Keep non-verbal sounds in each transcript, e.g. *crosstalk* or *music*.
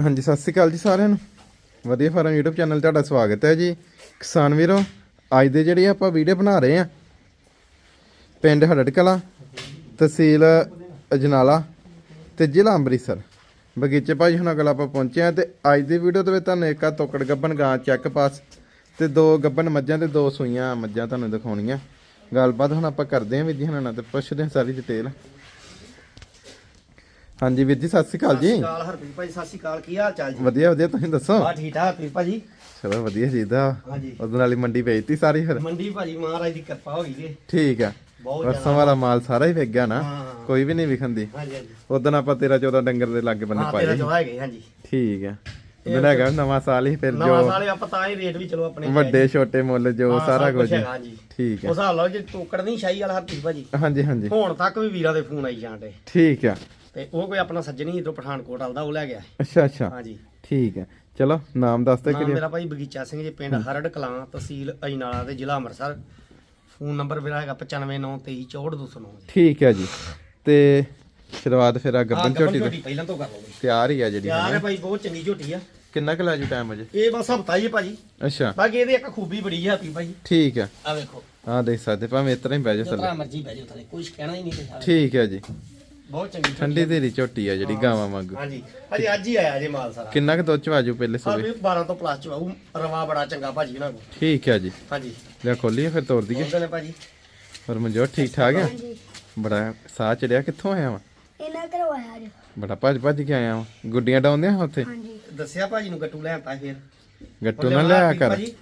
ਹਾਂਜੀ, ਸਤਿ ਸ਼੍ਰੀ ਅਕਾਲ ਜੀ ਸਾਰਿਆਂ ਨੂੰ। ਵਧੀਆ ਫਾਰਮ YouTube ਚੈਨਲ ਤੁਹਾਡਾ ਸਵਾਗਤ ਹੈ ਜੀ। ਕਿਸਾਨ ਵੀਰੋ, ਅੱਜ ਦੇ ਜਿਹੜੀ ਆਪਾਂ ਵੀਡੀਓ ਬਣਾ ਰਹੇ ਆ ਪਿੰਡ ਹੜੜਕਲਾਂ, ਤਹਿਸੀਲ ਅਜਨਾਲਾ ਤੇ ਜ਼ਿਲ੍ਹਾ ਅੰਮ੍ਰਿਤਸਰ। ਬਗੀਚੇ ਭਾਜੀ ਹੁਣਾਂ ਕੋਲ ਆਪਾਂ ਪਹੁੰਚੇ ਆ ਤੇ ਅੱਜ ਦੀ ਵੀਡੀਓ ਦੇ ਵਿੱਚ ਤੁਹਾਨੂੰ ਇੱਕ ਆ ਤੋਕੜ ਗੱਬਨ ਗਾਂ ਚੈੱਕ ਪਾਸ ਤੇ ਦੋ ਗੱਬਨ ਮੱਝਾਂ ਤੇ ਦੋ ਸੂਈਆਂ ਮੱਝਾਂ ਤੁਹਾਨੂੰ ਦਿਖਾਉਣੀਆਂ। ਗੱਲਬਾਤ ਹੁਣ ਆਪਾਂ ਕਰਦੇ ਆਂ ਵੀਰ ਜੀ ਹੁਣਾਂ ਨਾਲ ਤੇ ਪੁੱਛਦੇ ਆਂ ਸਾਰੀ ਡਿਟੇਲ ਹਾਂਜੀ ਵੀਰ ਜੀ ਸਤਿ ਸ਼੍ਰੀ ਅਕਾਲ ਸਤਿ ਜੀ ਸ਼੍ਰੀ ਅਕਾਲ ਹਰਪ੍ਰੀਤ ਭਾਈ ਸਤਿ ਸ਼੍ਰੀ ਅਕਾਲ ਕੀ ਹਾਲ ਚਾਲ ਜੀ? ਵਧੀਆ ਵਧੀਆ ਤੁਸੀਂ ਦੱਸੋ? ਬਾ ਠੀਕ ਠਾਕ ਹਰਪ੍ਰੀਤ ਭਾਜੀ। ਚਲੋ ਵਧੀਆ ਜੀਦਾ ਹਾਂਜੀ। ਉਹਦੇ ਨਾਲ ਹੀ ਮੰਡੀ ਵੇਚਤੀ ਸਾਰੀ ਫਿਰ? ਮੰਡੀ ਭਾਜੀ ਮਹਾਰਾਜ ਦੀ ਕਿਰਪਾ ਹੋ ਗਈ ਜੀ। ਠੀਕ ਆ। ਬਹੁਤ ਵਰਸਾਂ ਵਾਲਾ ਮਾਲ ਸਾਰਾ ਹੀ ਵਿਕ ਗਿਆ ਨਾ। ਹਾਂ। ਕੋਈ ਵੀ ਨਹੀਂ ਵਿਖੰਦੀ। ਹਾਂਜੀ ਹਾਂਜੀ। ਉਦੋਂ ਆਪਾਂ 13 14 ਡੰਗਰ ਦੇ ਲਾਗੇ ਬੰਨੇ ਹਾਂ ਪਾਏ ਹੈਗੇ ਹਾਂਜੀ। ਠੀਕ ਆ। ਜਿਹੜਾ ਹੈਗਾ ਨਵਾਂ ਸਾਲ ਹੀ ਫਿਰ ਨਵਾਂ ਜੋ ਸਾਲੇ ਆਪਾਂ ਤਾਂ ਹੀ ਰੇਟ ਵੀ ਚਲੋ ਆਪਣੇ ਵੱਡੇ ਛੋਟੇ ਮੁੱਲ ਜੋ ਹਾਂ, ਸਾਰਾ ਕੁਝ ਠੀਕ ਉਸ ਆ ਹਿਸਾਬ ਨਾਲ ਜੇ ਟੋਕੜ ਨਹੀਂ ਸ਼ਾਹੀ ਵਾਲਾ ਹਰਪ੍ਰੀਤ ਭਾਜੀ। ਹਾਂਜੀ ਹਾਂਜੀ। ਹੁਣ ਤੱਕ ਵੀ ਵੀਰਾਂ ਦੇ ਫੋਨ ਆਈ ਜਾਂਦੇ ਠੀਕ ਆ। ਤੇ ਉਹ ਕੋਈ ਆਪਣਾ ਸੱਜਣੀ ਇਧਰੋਂ ਪਠਾਨਕੋਟ ਆਲਦਾ ਉਹ ਲੈ ਗਿਆ। ਅੱਛਾ ਅੱਛਾ। ਹਾਂਜੀ। ਠੀਕ ਆ ਚਲੋ ਨਾਮ ਦੱਸ ਦਿਓ ਨਾਮ ਮੇਰਾ ਭਾਈ ਬਗੀਚਾ ਸਿੰਘ ਜੀ ਪਿੰਡ ਹਰੜ ਕਲਾਂ ਤਹਿਸੀਲ ਅਜਨਾਲਾ ਤੇ ਜ਼ਿਲ੍ਹਾ ਅੰਮ੍ਰਿਤਸਰ। ਫੋਨ ਨੰਬਰ ਮੇਰਾ ਹੈਗਾ 9593244209 ਜੀ। ਠੀਕ ਆ ਜੀ। ਤੇ ਸ਼ੁਰੂਆਤ ਫਿਰ ਆ ਹਾਂ ਗੱਬਨ ਝੋਟੀ ਤੋਂ। ਪਹਿਲਾਂ ਤੋਂ ਕਰ ਲਓ ਤਿਆਰ ਹੀ ਆ ਜਿਹੜੀ ਯਾਰ ਭਾਈ ਬਹੁਤ ਚੰਗੀ ਝੋਟੀ ਆ। ਕਿੰਨਾ ਕੁ ਲਾਜੂ ਟਾਈਮ ਅਜੇ? ਇਹ ਬਸ ਹਫਤਾ ਹੀ ਹੈ ਭਾਜੀ। ਅੱਛਾ। ਬਾਕੀ ਇਹਦੀ ਇੱਕ ਖੂਬੀ ਬੜੀ ਹੈ ਹੈਪੀ ਭਾਈ। ਠੀਕ ਆ ਆ ਵੇਖੋ। ਹਾਂ ਦੇਖ ਸਕਦੇ ਭਾਵੇਂ ਇਤਰਾ ਹੀ ਬਹਿ ਜਾ ਜਿਤਨਾ ਥੱਲੇ। ਮਰਜ਼ੀ ਬਹਿ ਜਾਓ ਥਲੇ ਕੁਝ ਕਹਿਣਾ ਹੀ ਨਹੀਂ ਤੇ ਠੀਕ ਹੈ ਜੀ। ਬਹੁਤ ਚੰਗੀ ਠੰਡੀ ਤੇਰੀ ਝੋਟੀ ਆ ਜਿਹੜੀ ਗਾਵਾਂ ਵਾਂਗੂ। ਹਾਂਜੀ। ਅਜੇ ਅੱਜ ਹੀ ਆਇਆ ਜੇ ਮਾਲ ਸਾਰਾ। ਕਿੰਨਾ ਕੁ ਦੁੱਧ ਚ ਆਜੂ ਪਹਿਲੇ ਹਾਂ ਸੂਬੇ ਵੀ 12 ਤੋਂ ਪਲੱਸ ਚ ਆਊ ਰਵਾ ਬੜਾ ਚੰਗਾ ਭਾਜੀ ਇਹਨਾਂ ਕੋਲ। ਠੀਕ ਹੈ ਜੀ। ਹਾਂਜੀ। ਲੈ ਖੋਲੀਏ ਫਿਰ ਤੋੜ ਦਈਏ। ਬੋਲਦੇ ਨੇ ਭਾਜੀ। ਹੋਰ ਮਨਜੋਤ ਠੀਕ ਠਾਕ ਆ? ਬੜਾ ਸਾਹ ਚੜਿਆ। ਕਿੱਥੋਂ ਆਇਆ ਵਾ? ਇਹਨਾਂ ਕਰਵਾਇਆ ਅੱਜ। ਬੜਾ ਭੱਜ ਭੱਜ ਕੇ ਆਇਆ ਵਾ। ਗੁੱਡੀਆਂ ਡਾਉਂਦਿਆਂ ਉੱਥੇ? ਹਾਂਜੀ। ਦੱਸਿਆ ਭਾਜੀ ਨੂੰ ਗੱਟੂ ਲੈਣ ਤਾਂ ਫੇਰ। ਗੱਟੂ ਨਾ ਲਿਆ ਕਰ। ਭਾਜੀ,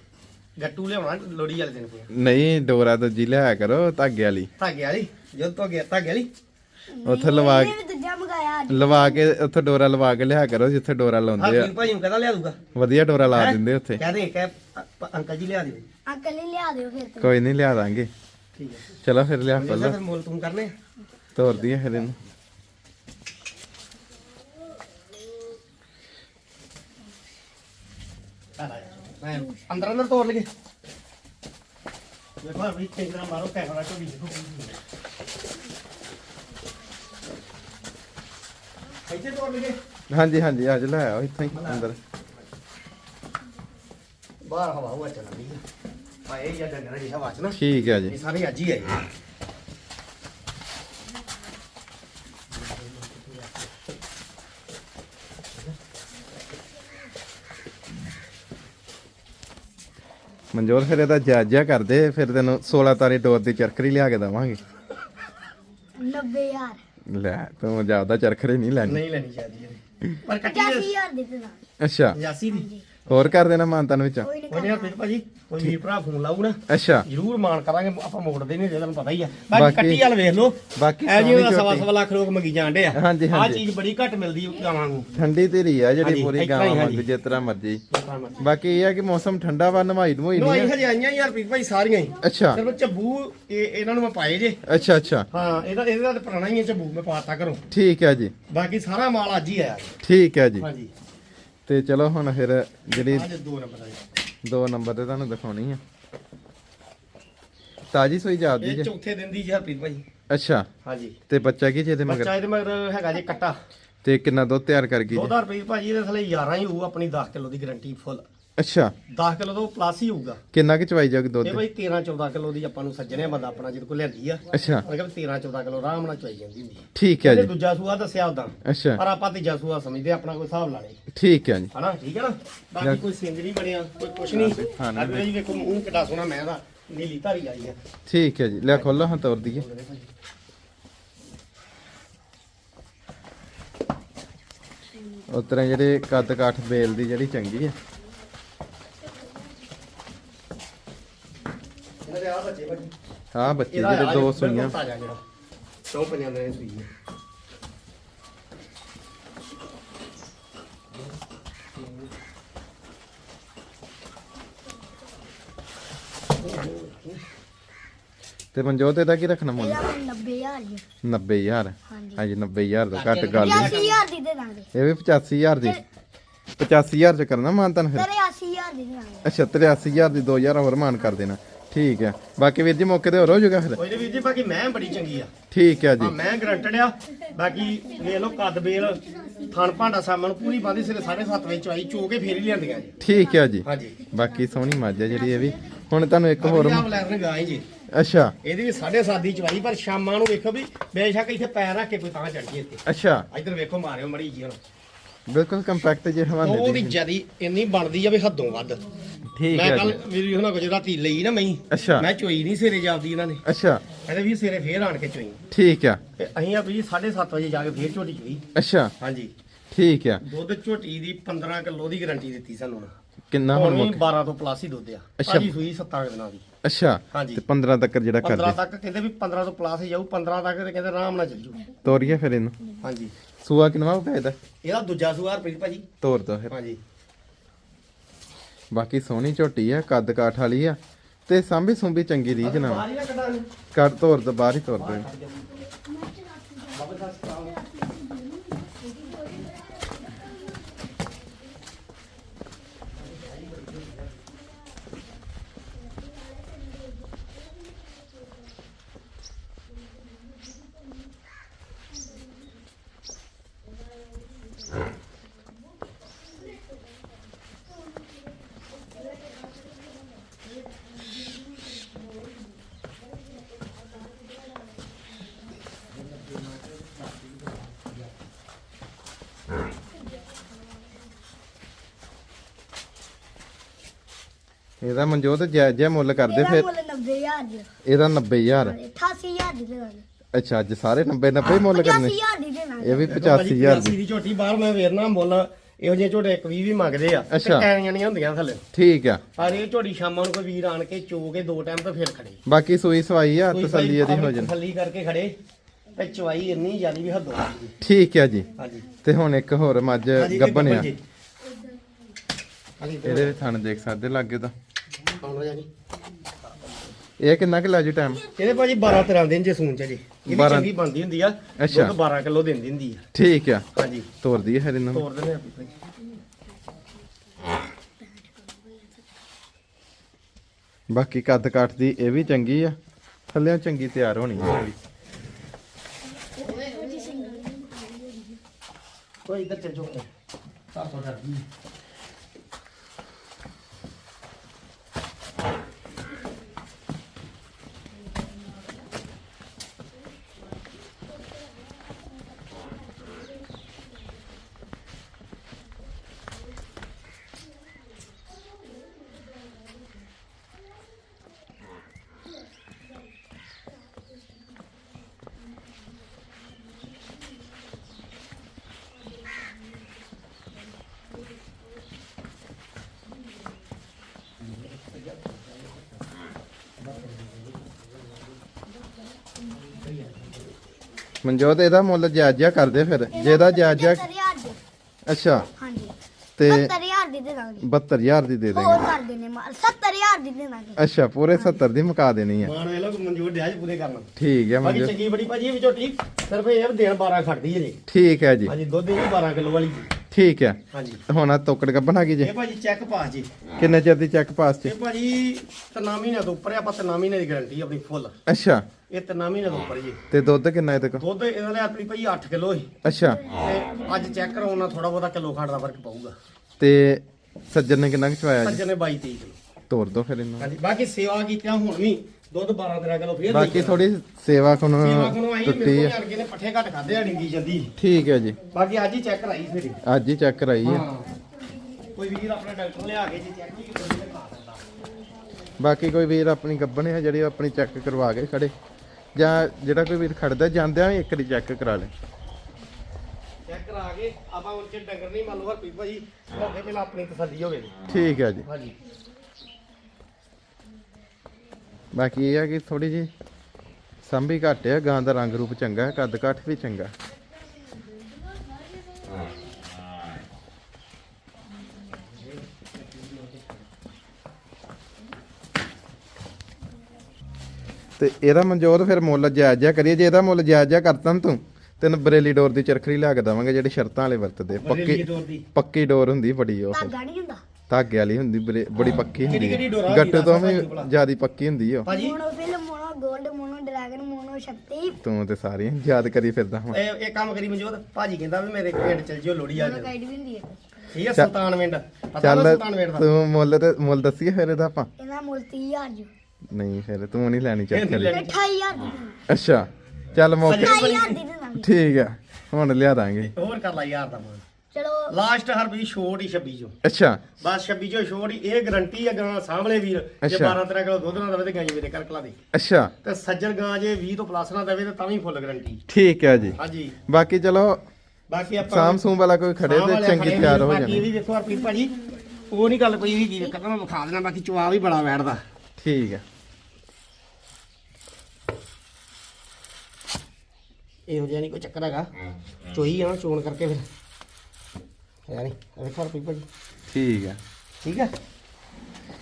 ਗੱਟੂ ਲਿਆਉਣਾ ਲੋੜੀ ਵਾਲੇ ਦਿਨ ਫੇਰ। ਨਹੀਂ ਡੋਰਾ ਦੂਜੀ ਲਿਆ ਕਰੋ ਧਾਗੇ ਵਾਲੀ। ਧਾਗੇ ਵਾਲੀ? ਜਦ ਤੋਂ ਗਿਆ ਧਾਗੇ ਵਾਲੀ? ਉੱਥੇ ਲਵਾ ਇਹਨੇ ਵੀ ਦੂਜਾ ਮੰਗਾਇਆ ਅੱਜ। ਲਵਾ ਕੇ ਉੱਥੇ ਡੋਰਾ ਲਵਾ ਕੇ ਲਿਆ ਕਰੋ ਜਿੱਥੇ ਡੋਰਾ ਲਾਉਂਦੇ ਆ। ਹਰਪ੍ਰੀਤ ਭਾਜੀ ਨੂੰ ਕਹਦਾ ਲਿਆ ਦੂਗਾ। ਵਧੀਆ ਡੋਰਾ ਲਾ ਦਿੰਦੇ ਉੱਥੇ। ਕਹਦੇ ਕਹਿ ਅ- ਅ- ਅੰਕਲ ਜੀ ਲਿਆ ਦਿਓ। ਅੰਕਲ ਹੀ ਲਿਆ ਦਿਓ ਫਿਰ ਤੇ। ਕੋਈ ਨਹੀਂ ਲਿਆ ਦਾਂਗੇ। ਠੀਕ ਹੈ। ਚਲੋ ਫਿਰ ਲਿਆ ਪਹਿਲਾਂ। ਫਿਰ ਮੁੱਲ ਤੂੰ ਕਰਨੇ ਤੋੜ ਦਈਏ ਫਿਰ ਇਹਨੂੰ। ਮੈਂ ਅੰਦਰ ਅੰਦਰ ਤੋੜ ਲਗੇ ਦੇਖੋ ਵੀ ਕੈਮਰਾ ਮਾਰੋ ਕੈਮਰਾ ਤੋਂ ਵੀ ਦੇਖੋ। ਇੱਥੇ ਤੋੜ ਲਗੇ ਹਾਂਜੀ ਹਾਂਜੀ ਅੱਜ ਲੈ ਆਓ ਇੱਥੇ ਹੀ ਅੰਦਰ। ਬਾਹਰ ਹਵਾ ਹੁਆ ਚੱਲਦੀ ਹੈ ਆ। ਇਹ ਜਾਂ ਡੰਗਰਾਂ ਦੀ ਹਵਾ ਚ ਨਾ। ਠੀਕ ਹੈ ਜੀ। ਇਹ ਸਾਰੇ ਅੱਜ ਹੀ ਆਏ। ਮਨਜੋਰ ਫਿਰ ਇਹਦਾ ਜਾਇਜ਼ਾ ਕਰਦੇ ਫਿਰ ਤੈਨੂੰ 16 ਤਾਰੀ ਡੋਰ ਦੀ ਚਰਖਰੀ ਲਿਆ ਕੇ ਦਵਾਂਗੇ। 90000 ਲੈ ਤੂੰ ਜਾਪਦਾ ਚਰਖਰੀ ਨਹੀਂ ਲੈਣੀ? ਨਹੀਂ ਲੈਣੀ ਚਾਹੀਦੀ *laughs* ਪਰ ਕੱਟੀ 85000 ਦੇ ਦੇ ਦਾਂਗੇ ਅੱਛਾ। 85 ਦੀ। ਹੋਰ ਕਰ ਦੇਣਾ ਮਾਨਤਨ ਵਿੱਚ। ਕੋਈ ਨਹੀਂ ਨਹੀਂ ਫਿਰ ਭਾਜੀ ਕੋਈ ਵੀਰ ਭਰਾ ਫੋਨ ਲਾਊ ਨਾ ਅੱਛਾ। ਜ਼ਰੂਰ ਮਾਨ ਕਰਾਂਗੇ ਆਪਾਂ ਮੋੜਦੇ ਨਹੀਂ ਤੁਹਾਨੂੰ ਪਤਾ ਹੀ ਆ। ਬਾਕੀ ਬਾਕੀ- ਕੱਟੀ ਵਾਲ ਵੇਖ ਲਓ। ਬਾਕੀ ਐ ਜੀ ਸੋਹਣੀ ਸਵਾ। ਸਵਾ ਲੱਖ ਲੋਕ ਮੰਗੀ ਜਾਂਦੇ ਆ ਹਾਂਜੀ, ਆਹ ਹਾਂਜੀ। ਚੀਜ਼ ਬੜੀ ਘੱਟ ਮਿਲਦੀ ਗਾਵਾਂ ਨੂੰ। ਠੰਡੀ ਧੀਰੀ ਆ ਜਿਹੜੀ ਹਾਂਜੀ, ਪੂਰੀ ਗਾਵਾਂ ਹੀ, ਵਾਂਗੂ ਹਾਂਜੀ। ਜਿਸ ਤਰ੍ਹਾਂ ਮਰਜ਼ੀ। ਬਾਕੀ ਇਹ ਆ ਕਿ ਮੌਸਮ ਠੰਡਾ ਵਾ ਨਵਾਈ ਨਵਾਈ ਨੋ ਨਹੀਂ ਇਹ ਆ। ਹਜੇ ਆਈਆਂ ਯਾਰ ਪ੍ਰੀਤ ਭਾਈ ਸਾਰੀਆਂ ਹੀ। ਅੱਛਾ। ਸਿਰਫ ਝੱਬੂ ਇਹ ਇਹਨਾਂ ਨੂੰ ਮੈਂ ਪਾਏ ਜੇ। ਅੱਛਾ ਅੱਛਾ। ਹਾਂ ਇਹਦਾ ਇਹਦਾ ਤਾਂ ਪੁਰਾਣਾ ਹੀ ਹੈ ਝੱਬੂ ਮੈਂ ਪਾਤਾ ਘਰੋਂ। ਠੀਕ ਹੈ ਜੀ। ਬਾਕੀ ਸਾਰਾ ਮਾਲ ਅੱਜ ਹੀ ਆਇਆ। ਠੀਕ ਹੈ ਜੀ। ਹਾਂਜੀ। ਤੇ ਚਲੋ ਹੁਣ ਫਿਰ ਜਿਹੜੀ ਅੱਜ ਦੋ ਨੰਬਰ। ਦੋ ਤੇ ਤੁਹਾਨੂੰ ਦਿਖਾਉਣੀ ਆ। ਤਾਜੀ ਸੋਈ ਜਾਪਦੀ ਇਹ ਜੇ। ਚੌਥੇ ਦਿਨ ਦੀ ਜੀ ਹਰਪ੍ਰੀਤ ਭਾਈ। ਅੱਛਾ। ਹਾਂਜੀ। ਤੇ ਬੱਚਾ ਕੀ ਜੇ ਮਗਰ? ਬੱਚਾ ਇਹਦੇ ਮਗਰ ਹੈਗਾ ਜੀ ਕੱਟਾ। ਤੇ ਕਿੰਨਾ ਦੁੱਧ ਤਿਆਰ ਕਰ ਗਈ ਜੀ? 2000 ਰੁਪਏ ਭਾਜੀ ਇਹਦੇ ਥਲੇ 11 ਹੀ ਹੋਊ ਆਪਣੀ 10 ਕਿਲੋ ਦੀ ਗਾਰੰਟੀ ਫੁੱਲ ਅੱਛਾ। 10 ਕਿਲੋ ਤੋਂ ਪਲੱਸ ਹੀ ਹੋਊਗਾ। ਕਿੰਨਾ ਕਿ ਚਵਾਈ ਜਾਊਗੀ ਦੁੱਧ? ਇਹ ਭਾਈ 13 14 ਕਿਲੋ ਦੀ ਆਪਾਂ ਨੂੰ ਸੱਜਣੇ ਬੰਦਾ ਆਪਣਾ ਜਿਹਦੇ ਕੋਲ ਲਿਆਂਦੀ ਆ। ਅੱਛਾ। ਕਿਹਾ 13 14 ਕਿਲੋ ਆਰਾਮ ਨਾਲ ਚਵਾਈ ਜਾਂਦੀ ਹੁੰਦੀ ਠੀਕ ਹੈ ਇਹਦੇ ਜੀ। ਦੂਜਾ ਸੂਆ ਦੱਸਿਆ ਉਦਾਂ ਅੱਛਾ। ਪਰ ਆਪਾਂ ਤੀਜਾ ਸੂਆ ਸਮਝਦੇ ਆਪਣਾ ਕੋਈ ਹਿਸਾਬ ਲਾ ਲੇ ਠੀਕ ਹੈ ਜੀ। ਹਨਾ? ਠੀਕ ਹੈ ਨਾ? ਬਾਕੀ ਕੋਈ ਸਿੰਜ ਨਹੀਂ ਬਣਿਆ ਕੋਈ ਕੁਛ ਨਹੀਂ। ਹਾਂ। ਅੱਜ ਜੀ ਵੇਖੋ ਮੂੰਹ ਕਿੱਡਾ ਸੋਹਣਾ ਮੈਂ ਦਾ ਨੀਲੀ ਧਾਰੀ ਆਈ ਆ। ਠੀਕ ਹੈ ਜੀ। ਲੈ ਖੋਲੋ ਹਾਂ ਤੋਰ ਦਈਏ। ਉਸ ਤਰ੍ਹਾਂ ਜਿਹੜੇ ਕੱਦ ਕਾਠ ਬੇਲ ਦੀ ਜਿਹੜੀ ਚੰਗੀ ਹੈ ਇਹਨਾਂ ਦੇ ਆ ਬੱਚੇ ਭਾਜੀ। ਹਾਂ ਬੱਚੇ ਇਹਦਾ ਜਿਹੜੇ ਦੋ ਸੂਈਆਂ। ਤਾਜ਼ਾ ਜਿਹੜਾ। ਚੌ ਪੰਜਾਂ ਦੇ ਸੂਈ ਹੈ ਤੇ ਮਨਜੋਤ ਇਹਦਾ ਕੀ ਰੱਖਣਾ ਮੁੱਲ? ਇਹਦਾ ਮੈਂ 90000 ਜੀ। 90000 ਹਾਂਜੀ। ਹਾਂਜੀ 90000 ਦਾ ਘੱਟ ਗੱਲ ਨਹੀਂ 80000 ਦੀ ਦੇ ਦਾਂਗੇ। ਇਹ ਵੀ 85000 ਦੀ। 85000 ਚ ਕਰਨਾ ਮਾਨਤਨ ਫਿਰ? 83000 ਦੀ ਦੇ ਦਾਂਗੇ। ਅੱਛਾ 83000 ਦੀ 2000 ਹੋਰ ਮਾਨ ਕਰ ਦੇਣਾ। ਠੀਕ ਹੈ। ਬਾਕੀ ਵੀਰ ਜੀ ਮੌਕੇ ਤੇ ਹੋਰ ਹੋ ਜਾਊਗਾ ਫਿਰ? ਕੋਈ ਨਹੀਂ ਵੀਰ ਜੀ ਬਾਕੀ ਮੈਂ ਬੜੀ ਚੰਗੀ ਆ। ਠੀਕ ਹੈ ਹਾਂ ਜੀ ਮੈਂ ਗਰੰਟਡ ਆ। ਬਾਕੀ ਵੇਖ ਲਓ ਕੱਦ ਬੇਲ ਥਣ ਭਾਂਡਾ ਸਾਹਮਣ ਪੂਰੀ ਬੰਦੀ ਸਿਰੇ 7.5 ਵਜੇ ਚਵਾਈ ਚੋ ਕੇ ਫੇਰ ਹੀ ਲਿਆਂਦੀਆਂ ਜੀ। ਠੀਕ ਹੈ ਜੀ। ਹਾਂਜੀ। ਬਾਕੀ ਸੋਹਣੀ ਮੱਝ ਹੈ ਜਿਹੜੀ ਇਹ ਵੀ। ਹੁਣ ਤੁਹਾਨੂੰ ਇੱਕ ਹੋਰ ਆਪ ਲੈ ਰਹੇ ਗਾਂ ਜੀ। ਅੱਛਾ। ਇਹਦੀ ਵੀ 7.5 ਦੀ ਚਵਾਈ ਪਰ ਸ਼ਾਮਾਂ ਨੂੰ ਵੇਖੋ ਵੀ ਬੇਸ਼ੱਕ ਇੱਥੇ ਪੈਰ ਰੱਖ ਕੇ ਕੋਈ ਤਾਂ ਚੜ ਜੇ ਇੱਥੇ। ਅੱਛਾ। ਇੱਧਰ ਵੇਖੋ ਮਾਰਿਓ ਮੜੀ ਜੀ ਹੁਣ। ਬਿਲਕੁਲ ਕੰਪੈਕਟ ਜੇ ਹਵਾਲੇ ਉਹਦੀ ਦੀ ਜਦੀ ਇੰਨੀ ਬਣਦੀ ਆ ਵੀ ਹੱਦੋਂ ਵੱਧ। ਠੀਕ ਮੈਂ ਹੈ ਕੱਲ ਮੇਰੀ ਉਹਨਾਂ ਕੋਲ ਰਾਤੀ ਲਈ ਨਾ ਮੈਂ ਅੱਛਾ। ਮੈਂ ਚੋਈ ਨਹੀਂ ਸਿਰੇ ਜਾਪਦੀ ਇਹਨਾਂ ਨੇ। ਅੱਛਾ। ਕਹਿੰਦੇ ਵੀ ਸਵੇਰੇ ਫੇਰ ਆਣ ਕੇ ਚੋਈ। ਠੀਕ ਆ ਤੇ ਅਸੀਂ ਆ ਵੀ 7:30 ਵਜੇ ਜਾ ਕੇ ਫੇਰ ਝੋਟੀ ਚੋਈ। ਅੱਛਾ। ਹਾਂਜੀ। ਠੀਕ ਆ ਦੁੱਧ ਝੋਟੀ ਦੀ 15 ਕਿਲੋ ਦੀ ਗਾਰੰਟੀ ਦਿੱਤੀ ਸਾਨੂੰ ਕਿੰਨਾ ਹੁਣ ਹੁਣ ਵੀ ਮੁੱਕ 12 ਤੋਂ ਪਲੱਸ ਹੀ ਦੁੱਧ ਆ। ਅੱਛਾ। ਭਾਜੀ ਸੂਈ 7 ਦਿਨਾਂ ਦੀ। ਅੱਛਾ। ਹਾਂਜੀ। ਤੇ 15 ਤੱਕ ਜਿਹੜਾ 15 ਕਰਦੇ ਤੱਕ ਕਹਿੰਦੇ ਵੀ 15 ਤੋਂ ਪਲੱਸ ਹੀ ਜਾਊ 15 ਤੱਕ ਤੇ ਕਹਿੰਦੇ ਆਰਾਮ ਨਾਲ ਚੱਲ ਤੋਰੀਏ ਫਿਰ ਇਹਨੂੰ। ਹਾਂਜੀ। ਸੂਆ ਕਿਨਵਾ ਪੈਦਾ ਇਹਦਾ ਦੂਜਾ ਸੂਆ ਰਪੀਟ ਭਾਜੀ। ਤੋਰ ਦੋ ਫਿਰ। ਹਾਂਜੀ। ਬਾਕੀ ਸੋਹਣੀ ਝੋਟੀ ਆ ਕੱਦ ਕਾਠ ਵਾਲੀ ਆ ਤੇ ਸਾਂਭੀ ਸੁੰਭੀ ਚੰਗੀ ਰੀਝ ਨਾਲ। ਨਾ ਕੱਢ ਤੋਰ ਦੋ ਬਾਹਰ ਹੀ ਤੋਰ ਦੋ। ਇਹਦਾ ਮਨਜੋਤ ਜਾਇਜ਼ ਜਿਹਾ ਮੁੱਲ ਕਰਦੇ ਫਿਰ? ਮੁੱਲ 90000 ਦੀ। ਇਹਦਾ 90000 88000 ਦੀ ਦੇ ਦਾਂਗੇ ਅੱਛਾ ਅੱਜ ਸਾਰੇ 90 90 ਹੀ ਮੁੱਲ ਕਰਨੇ। 85000 ਦੀ ਦੇ ਦਾਂਗੇ ਇਹ ਵੀ 85000 ਦੀ। ਦੀ ਝੋਟੀ ਬਾਹਰ ਮੈਂ ਵੇਰਨਾ ਮੁੱਲ ਇਹੋ ਜਿਹੇ ਝੋਟੇ ਇੱਕ 20 ਵੀ ਮੰਗਦੇ ਆ। ਅੱਛਾ। ਐਣੀਆਂ ਨਹੀਂ ਹੁੰਦੀਆਂ ਥੱਲੇ। ਠੀਕ ਆ। ਪਰ ਇਹ ਝੋਟੀ ਸ਼ਾਮਾਂ ਨੂੰ ਕੋਈ ਵੀਰ ਆਣ ਕੇ ਚੋ ਕੇ ਦੋ ਟਾਈਮ ਤਾਂ ਫੇਰ ਖੜੇ। ਬਾਕੀ ਸੂਈ ਸਵਾਈ ਆ ਤਸੱਲੀ ਇਹਦੀ ਹੋ ਜਾਣੀ। ਤਸੱਲੀ ਕਰਕੇ ਖੜੇ। ਤੇ ਚਵਾਈ ਇੰਨੀ ਜ਼ਿਆਦੀ ਵੀ ਹੱਦੋਂ ਵੱਧ ਜੀ। ਠੀਕ ਆ ਜੀ। ਹਾਂਜੀ। ਤੇ ਹੁਣ ਇੱਕ ਹੋਰ ਮੱਝ ਹਾਂਜੀ, ਗੱਬਨ ਆ ਜੀ। ਹਾਂਜੀ ਇਹਦੇ ਵੀ ਥਣ ਦੇਖ ਸਕਦੇ ਲੱਗੇ ਤਾਂ। ਆਉਣਾ ਜੀ। ਇਹ ਕਿੰਨਾ ਕਿ ਜੀ ਟਾਈਮ ਇਹਦੇ ਭਾਜੀ 12 13 ਦਿਨ ਜੇ ਸੂਨ ਚ ਜੀ। ਇਹਦੀ 12 ਚੰਗੀ ਬਣਦੀ ਹੁੰਦੀ ਆ। ਅੱਛਾ। ਦੁੱਧ 12 ਕਿਲੋ ਦਿੰਦੀ ਹੁੰਦੀ ਆ। ਠੀਕ ਆ। ਹਾਂਜੀ। ਤੋਰਦੀ ਹੈ ਫਿਰ ਇਹਨੂੰ ਤੋੜ ਦਿੰਦੇ ਆ ਭਾਜੀ। ਬਾਕੀ ਕੱਦ ਕਾਠ ਦੀ ਇਹ ਵੀ ਚੰਗੀ ਆ। ਥੱਲਿਆਂ ਚੰਗੀ ਤਿਆਰ ਹੋਣੀ ਆ। ਕੋਈ ਇੱਧਰ ਚੱਲ ਜਾਓ ਸਾਰ ਤੋਂ ਡਰਦੀ ਮਨਜੋਤ ਇਹਦਾ ਮੁੱਲ ਜਾਇਜ਼ ਕਰਦੇ ਫਿਰ। ਜੇ ਇਹਦਾ ਜਾਇਜ਼ ਜਿਹਾ 70000 ਦੀ। ਅੱਛਾ। ਹਾਂਜੀ। ਤੇ 70000 ਦੀ ਦੇ ਦਾਂਗੇ। 72000 ਦੀ ਦੇ ਹੋਰ ਦੇਂਗੇ ਕਰ ਦੇਣੇ ਮਾਰ 70000 ਦੀ ਦੇ ਦਾਂਗੇ। ਅੱਛਾ ਪੂਰੇ 70 ਦੀ ਮੁਕਾ ਦੇਣੀ ਆ। ਮਾਣ ਵੇਲੋ ਮਨਜੂਰ ਡਿਆ ਜੀ ਪੂਰੇ ਕਰਨ। ਠੀਕ ਹੈ ਬਾਕੀ ਮਨਜੋਤ। ਚੰਗੀ ਬੜੀ ਭਾਜੀ ਇਹ ਵੀ ਝੋਟੀ। ਸਿਰਫ ਇਹ ਦੇਣ 12 ਖੜਦੀ ਹੈ ਜੀ ਠੀਕ ਹੈ ਜੀ। ਹਾਂਜੀ ਦੁੱਧ ਇਹ 12 ਕਿਲੋ ਵਾਲੀ ਜੀ। ਠੀਕ ਹੈ। ਹਾਂਜੀ। ਹੁਣ ਆ ਤੋਕੜ ਗੱਬਨ ਆ ਗਈ ਜੀ। ਇਹ ਭਾਜੀ ਚੈੱਕ ਪਾਸ ਜੀ। ਕਿੰਨੇ ਚਿਰ ਦੀ ਚੈੱਕ ਪਾਸ ਚ ਇਹ ਭਾਜੀ ਤਿੰਨਾਂ ਮਹੀਨਿਆਂ ਤੋਂ ਉੱਪਰ ਆ, ਆਪਾਂ ਤਿੰਨਾਂ ਮਹੀਨੇ ਦੀ ਗਾਰੰਟੀ ਆਪਣੀ ਫੁੱਲ ਅੱਛਾ। ਇਹ ਤਿੰਨਾਂ ਮਹੀਨਿਆਂ ਤੋਂ ਉੱਪਰ ਜੀ। ਤੇ ਦੁੱਧ ਕਿੰਨਾ ਇਹਦੇ ਕੋਲ? ਦੁੱਧ ਇਹਦਾ ਲਿਆ ਆਪਣੀ ਭਾਈ 8 ਕਿਲੋ ਸੀ। ਅੱਛਾ। ਤੇ ਅੱਜ ਚੈੱਕ ਕਰਾਉਣ ਨਾਲ ਥੋੜਾ ਬਹੁਤਾ ਕਿਲੋ ਖੰਡ ਦਾ ਫ਼ਰਕ ਪਊਗਾ। ਤੇ ਸੱਜਣ ਨੇ ਕਿੰਨਾ ਕੁ ਚਵਾਇਆ ਜੀ? ਸੱਜਣ ਨੇ 22 23 ਕਿਲੋ। ਤੋਰ ਦੋ ਫਿਰ ਇਹਨੂੰ। ਹਾਂਜੀ ਬਾਕੀ ਸੇਵਾ ਕੀਤਿਆਂ ਹੁਣ ਵੀ। ਦੁੱਧ 12 13 ਕਿਲੋ ਫੇਰ ਬਾਕੀ ਥੋੜੀ ਸੇਵਾ ਕੋਨ ਸੇਵਾ ਕੋਲੋਂ ਆਈ ਟੁੱਟੀ ਮੇਰੇ ਆ। ਕੋਲ ਅੜਕੇ ਨੇ ਪੱਠੇ ਘੱਟ ਖਾਦੇ ਆ ਡਿੰਗੀ ਜਾਂਦੀ ਠੀਕ ਹੈ ਜੀ। ਬਾਕੀ ਅੱਜ ਹੀ ਚੈੱਕ ਕਰਾਈ ਫੇਰੀ ਅੱਜ ਹੀ ਚੈੱਕ ਕਰਾਈ ਆ। ਹਾਂ। ਕੋਈ ਵੀਰ ਆਪਣਾ ਡਾਕਟਰ ਲਿਆ ਕੇ ਜੀ ਚੈੱਕ ਨਹੀਂ ਕਰਦੇ ਖਾ ਬਾਕੀ ਕੋਈ ਵੀਰ ਆਪਣੀ ਗੱਬਣ ਹੈ ਜਿਹੜੀ ਆਪਣੀ ਚੈੱਕ ਕਰਵਾ ਕੇ ਖੜੇ। ਜਾਂ ਜਿਹੜਾ ਕੋਈ ਵੀਰ ਖੜਦਾ ਜਾਂਦਿਆਂ ਇੱਕ ਵਾਰੀ ਚੈੱਕ ਕਰਾ ਲੇ। ਚੈੱਕ ਕਰਾ ਕੇ ਆਪਾਂ ਹੁਣ ਚ ਡੰਗਰ ਨਹੀਂ ਮੰਨ ਲਓ ਹਰਪ੍ਰੀਤ ਭਾਜੀ ਪਹਿਲਾਂ ਆਪਣੀ ਤਸੱਲੀ ਹੋਵੇ। ਠੀਕ ਹੈ ਜੀ। ਹਾਂਜੀ। ਬਾਕੀ ਇਹ ਆ ਕਿ ਥੋੜੀ ਜੀ ਸੰਭੀ ਘੱਟ ਆ ਗਾਂ ਦਾ ਰੰਗ ਰੂਪ ਚੰਗਾ ਹੈ ਕੱਦ ਕਾਠ ਵੀ ਚੰਗਾ ਤੇ ਇਹਦਾ ਮਨਜੋਤ ਫਿਰ ਮੁੱਲ ਜਾਇਜ਼ ਜਿਹਾ ਕਰੀਏ ਜੇ ਇਹਦਾ ਮੁੱਲ ਜਾਇਜ਼ ਜਿਹਾ ਕਰਤਾ ਨਾ ਤੂੰ ਤੈਨੂੰ ਬਰੇਲੀ ਡੋਰ ਦੀ ਚਰਖੜੀ ਲਿਆ ਕੇ ਦਵਾਂਗੇ ਜਿਹੜੀ ਸ਼ਰਤਾਂ ਵਾਲੇ ਵਰਤਦੇ ਪੱਕੀ ਡੋਰ ਦੀ। ਪੱਕੀ ਡੋਰ ਹੁੰਦੀ ਬੜੀ ਉਹ। ਧਾਗਾ ਨਹੀਂ ਹੁੰਦਾ? ਧਾਗੇ ਵਾਲੀ ਹੁੰਦੀ ਬੜੇ- ਬੜੀ ਪੱਕੀ ਹੁੰਦੀ ਕਿਹੜੀ ਹੈ ਡੋਰਾ ਗੱਟੂ ਤੋਂ ਵੀ ਦੱਸ। ਜ਼ਿਆਦਾ ਪੱਕੀ ਹੁੰਦੀ ਓ ਭਾਜੀ। Mono film mono gold mono dragon mono Shakti. ਤੂੰ ਤੇ ਸਾਰੀਆਂ ਯਾਦ ਕਰੀ ਫਿਰਦਾ ਹੁਣ। ਇਹ ਇਹ ਕੰਮ ਕਰੀ ਮਨਜੋਤ। ਭਾਜੀ ਕਹਿੰਦਾ ਵੀ ਮੇਰੇ ਪਿੰਡ ਚਲ ਜਿਓ ਲੋੜੀ ਆ ਜਾਓ ਗਾਈਡ ਵੀ ਹੁੰਦੀ ਹੈ ਠੀਕ ਹੈ ਸੁਲਤਾਨ ਪਿੰਡ। ਪਤਾ ਨਾ ਚੱਲ ਸੁਲਤਾਨ ਪਿੰਡ ਦਾ। ਤੂੰ ਮੁੱਲ ਤੇ ਮੁੱਲ ਦੱਸੀਏ ਫਿਰ ਇਹਦਾ ਆਪਾਂ। ਇਹਦਾ ਮੁੱਲ 30000 ਜੀ। ਨਹੀਂ ਫਿਰ ਤੂੰ ਨਹੀਂ ਲੈਣੀ ਚੱਕ ਲੈ। 28000 ਦੀ ਅੱਛਾ ਚੱਲ ਮੌਕੇ 28000 ਦੀ ਦੇ ਦਾਂਗੇ ਠੀਕ ਆ ਹੁਣ ਲਿਆ ਦਾਂਗੇ। ਹੋਰ ਕਰ ਲਾ ਯਾਰ ਦਾ ਮਾਨ ਚਲੋ ਲਾਸਟ ਹਰ ਵੀ ਛੋਟ ਹੀ 26 ਚੋਂ। ਅੱਛਾ। ਬਸ 26 ਚੋਂ ਛੋਟ ਹੀ ਇਹ ਗਰੰਟੀ ਆ ਗਾਂ ਸਾਹਮਣੇ ਵੀਰ ਜੇ ਅੱਛਾ। 12 13 ਕਿਲੋ ਦੁੱਧ ਨਾ ਦੇਵੇ ਤੇ ਗਾਂ ਮੇਰੇ ਕਲਾ ਦੇ। ਅੱਛਾ। ਤੇ ਸੱਜਰ ਗਾਂ ਜੇ 20 ਤੋਂ ਪਲੱਸ ਨਾ ਦੇਵੇ ਤੇ ਤਾਂ ਵੀ ਫੁੱਲ ਗਰੰਟੀ ਠੀਕ ਹੈ ਜੀ। ਹਾਂਜੀ। ਬਾਕੀ ਚਲੋ ਬਾਕੀ ਆਪਾਂ ਸਾਮ ਸੂਮ ਵਾਲਾ ਕੋਈ ਖੜੇ ਤੇ ਚੰਗੀ ਤਿਆਰ ਹੋ ਬਾਕੀ ਇਹ ਜਾਣੀ ਵੀ ਵੇਖੋ ਹਰਪ੍ਰੀਤ ਭਾਜੀ ਉਹ ਨਹੀਂ ਗੱਲ ਕੋਈ ਵੀ ਕੀ ਕਹਿੰਦਾ ਮੈਂ ਵਿਖਾ ਦੇਣਾ ਬਾਕੀ ਚਵਾ ਵੀ ਬੜਾ ਬੈਠਦਾ ਠੀਕ ਹੈ ਇਹੋ ਜਿਹਾ ਨਹੀਂ ਕੋਈ ਚੱਕਰ ਹੈਗਾ। ਚੋਈ ਆ ਨਾ ਚੋਣ ਕਰਕੇ ਫਿਰ। ਹੈ ਨਹੀਂ ਵੇਖੋ ਹਰਪ੍ਰੀਤ ਭਾਜੀ ਠੀਕ ਹੈ। ਠੀਕ ਹੈ?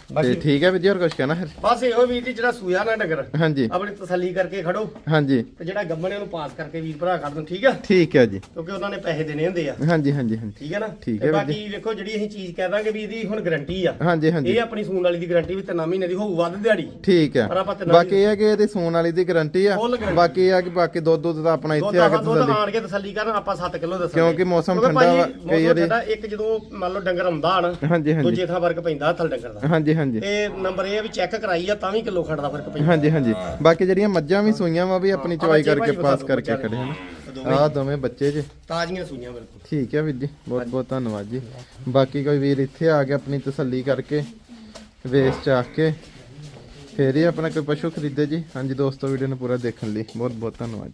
ਤੇ ਬਾਕੀ ਠੀਕ ਹੈ ਵੀਰ ਜੀ ਹੋਰ ਕੁਝ ਕਹਿਣਾ ਫਿਰ? ਬਸ ਇਹੋ ਵੀਰ ਜੀ ਜਿਹੜਾ ਸੂਇਆ ਨਾ ਡੰਗਰ ਹਾਂਜੀ। ਆਪਣੀ ਤਸੱਲੀ ਕਰਕੇ ਖੜੋ। ਹਾਂਜੀ। ਤੇ ਜਿਹੜਾ ਗੱਬਣੇ ਉਹਨੂੰ ਪਾਸ ਕਰਕੇ ਵੀਰ ਭਰਾ ਕੱਢ ਦੋ ਠੀਕ ਹੈ ਠੀਕ ਹੈ ਜੀ। ਕਿਉਂਕਿ ਉਹਨਾਂ ਨੇ ਪੈਸੇ ਦੇਣੇ ਹੁੰਦੇ ਆ। ਹਾਂਜੀ ਹਾਂਜੀ ਹਾਂਜੀ। ਠੀਕ ਹੈ ਨਾ? ਠੀਕ ਤੇ ਹੈ ਵੀਰ ਬਾਕੀ ਵੇਖੋ ਜਿਹੜੀ ਅਸੀਂ ਚੀਜ਼ ਕਹਿ ਦਾਂਗੇ ਵੀ ਇਹਦੀ ਹੁਣ ਗਾਰੰਟੀ ਆ। ਹਾਂਜੀ ਹਾਂਜੀ। ਇਹ ਆਪਣੀ ਸੂਣ ਵਾਲੀ ਦੀ ਗਾਰੰਟੀ ਵੀ ਤਿੰਨ ਮਹੀਨੇ ਦੀ ਹੋਊ ਵੱਧ ਦਿਹਾੜੀ। ਠੀਕ ਹੈ। ਪਰ ਆਪਾਂ ਤਿੰਨਾਂ ਬਾਕੀ ਇਹ ਹੈ ਕਿ ਇਹਦੀ ਸੂਣ ਵਾਲੀ ਦੀ ਗਾਰੰਟੀ ਆ। Full guarantee। ਬਾਕੀ ਇਹ ਆ ਕਿ ਬਾਕੀ ਦੁੱਧ ਦੁੱਧ ਦਾ ਆਪਣਾ ਦੁੱਧ ਇੱਥੇ ਆ ਕੇ ਆਹ ਦੁੱਧ ਤਸੱਲੀ ਆਣ ਕੇ ਤਸੱਲੀ ਕਰਨ ਆਪਾਂ 7 ਕਿਲੋ ਦੱਸਾਂਗੇ। ਕਿਉਂਕਿ ਮੌਸਮ ਕਿਉਂਕਿ ਠੰਡਾ ਵਾ, ਕਈ ਮੌਸਮ ਵਾਰੀ- ਠੰਡਾ, ਇੱਕ ਜਦੋਂ ਮੰਨ ਲਓ ਡੰਗਰ ਆਉਂਦਾ ਨਾ ਹਾਂਜੀ ਹਾਂਜੀ। ਦੂਜੇ ਥਾਂ ਫ਼ਰਕ ਪੈਂਦਾ ਥਲ ਡੰਗਰ ਦਾ। ਹਾਂਜੀ ਹਾਂਜੀ। ਤੇ ਨੰਬਰ ਇਹ ਆ ਵੀ ਚੈੱਕ ਕਰਾਈ ਆ ਤਾਂ ਵੀ ਕਿਲੋ ਖੰਡ ਦਾ ਫ਼ਰਕ ਪੈਂਦਾ। ਹਾਂਜੀ ਹਾਂਜੀ। ਬਾਕੀ ਜਿਹੜੀਆਂ ਮੱਝਾਂ ਵੀ ਸੂਈਆਂ ਵਾ ਵੀ ਆਪਣੀ ਚਵਾਈ ਕਰਕੇ ਪਾਸ ਕਰਕੇ ਖੜੇ ਹਨ। ਆਹ ਦੋਵੇਂ ਬੱਚੇ ਜੇ। ਤਾਜ਼ੀਆਂ ਸੂਈਆਂ ਬਿਲਕੁਲ। ਠੀਕ ਹੈ ਵੀਰ ਜੀ ਬਹੁਤ ਬਹੁਤ ਧੰਨਵਾਦ ਜੀ। ਬਾਕੀ ਕੋਈ ਵੀਰ ਇੱਥੇ ਆ ਕੇ ਆਪਣੀ ਤਸੱਲੀ ਕਰਕੇ ਵੇਸ ਚ ਆ ਕੇ ਫੇਰ ਹੀ ਆਪਣਾ ਕੋਈ ਪਸ਼ੂ ਖਰੀਦੇ ਜੀ। ਹਾਂਜੀ ਦੋਸਤੋ ਵੀਡੀਓ ਨੂੰ ਪੂਰਾ ਦੇਖਣ ਲਈ ਬਹੁਤ ਬਹੁਤ ਧੰਨਵਾਦ।